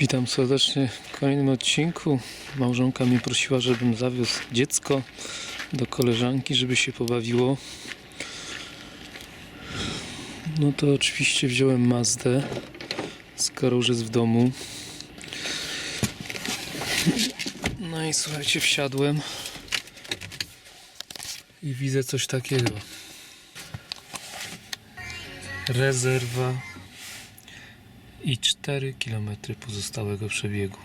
Witam serdecznie w kolejnym odcinku. Małżonka mnie prosiła, żebym zawiózł dziecko do koleżanki, żeby się pobawiło. No to oczywiście wziąłem Mazdę, skoro już jest w domu. No i słuchajcie, wsiadłem i widzę coś takiego. Rezerwa i 4 km pozostałego przebiegu.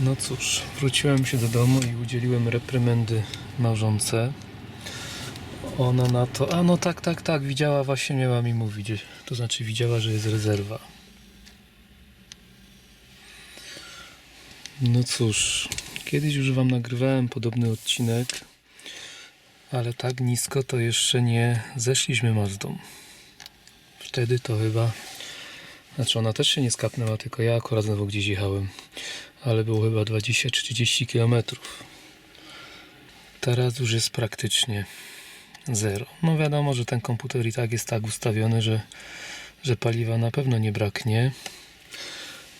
No cóż, wróciłem się do domu i udzieliłem reprymendy małżonce. Ona na to, a no tak, tak, tak, widziała, właśnie miała mi mówić, to znaczy widziała, że jest rezerwa. No cóż, kiedyś już Wam nagrywałem podobny odcinek, ale tak nisko to jeszcze nie zeszliśmy Mazdą. Wtedy to chyba. Znaczy ona też się nie skapnęła, tylko ja akurat znowu gdzieś jechałem. Ale było chyba 20 czy 30 km. Teraz już jest praktycznie zero. No wiadomo, że ten komputer i tak jest tak ustawiony, że, że paliwa na pewno nie braknie.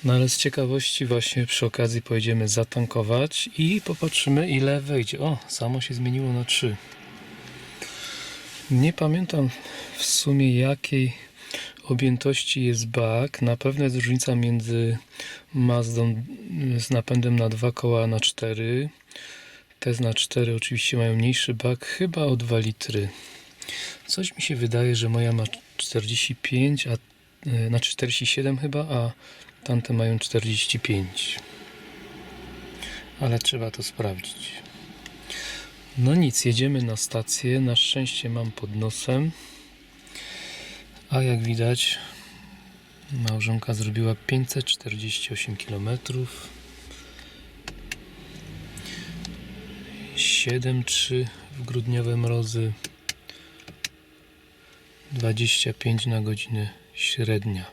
No ale z ciekawości właśnie przy okazji pojedziemy zatankować i popatrzymy ile wejdzie. O, samo się zmieniło na 3. Nie pamiętam w sumie jakiej objętości jest bak. Na pewno jest różnica między Mazdą z napędem na dwa koła na 4. Te na 4 oczywiście mają mniejszy bak, chyba o 2 litry. Coś mi się wydaje, że moja ma 45, a e, znaczy 47 chyba, a tamte mają 45. Ale trzeba to sprawdzić. No nic, jedziemy na stację. Na szczęście mam pod nosem. A jak widać, małżonka zrobiła 548 km. 7,3 w grudniowe mrozy. 25 na godzinę średnia.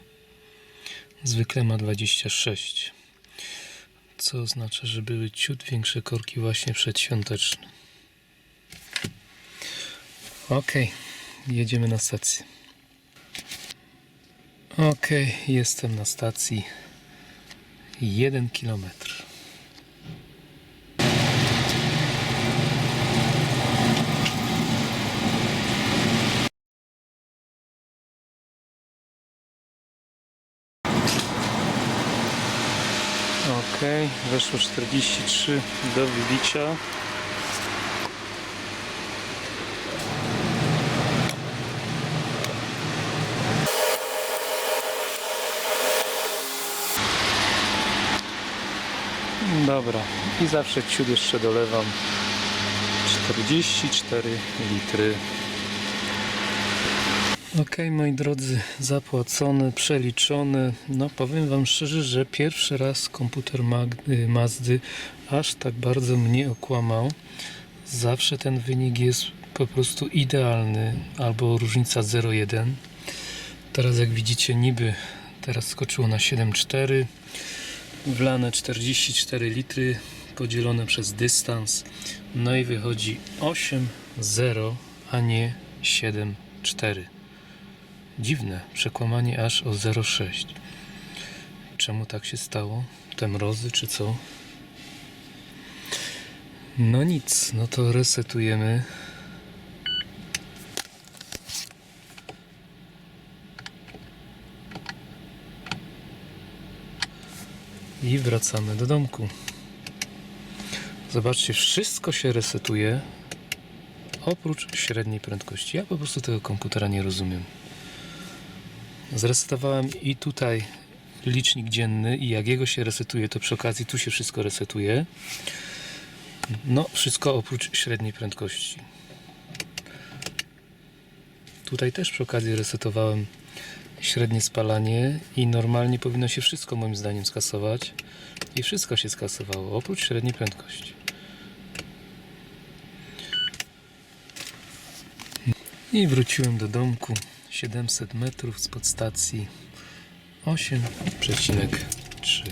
Zwykle ma 26. Co oznacza, że były ciut większe korki właśnie przedświąteczne. Ok, jedziemy na stację. Ok, jestem na stacji. Jeden kilometr. Ok, weszło 43 do wybicia. Dobra, i zawsze ciut jeszcze dolewam 44 litry. Ok, moi drodzy, zapłacone, przeliczone. No, powiem Wam szczerze, że pierwszy raz komputer Magdy, Mazdy aż tak bardzo mnie okłamał. Zawsze ten wynik jest po prostu idealny, albo różnica 0,1. Teraz, jak widzicie, niby teraz skoczyło na 7,4 wlane 44 litry podzielone przez dystans. No i wychodzi 8,0 a nie 7,4 dziwne przekłamanie aż o 0,6 czemu tak się stało? Te mrozy czy co? No nic no to resetujemy i wracamy do domku. Zobaczcie, wszystko się resetuje oprócz średniej prędkości. Ja po prostu tego komputera nie rozumiem. Zresetowałem i tutaj licznik dzienny i jak jego się resetuje, to przy okazji tu się wszystko resetuje. No, wszystko oprócz średniej prędkości. Tutaj też przy okazji resetowałem średnie spalanie i normalnie powinno się wszystko moim zdaniem skasować. I wszystko się skasowało oprócz średniej prędkości. I wróciłem do domku. 700 metrów z podstacji. 8,3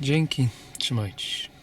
Dzięki, trzymajcie się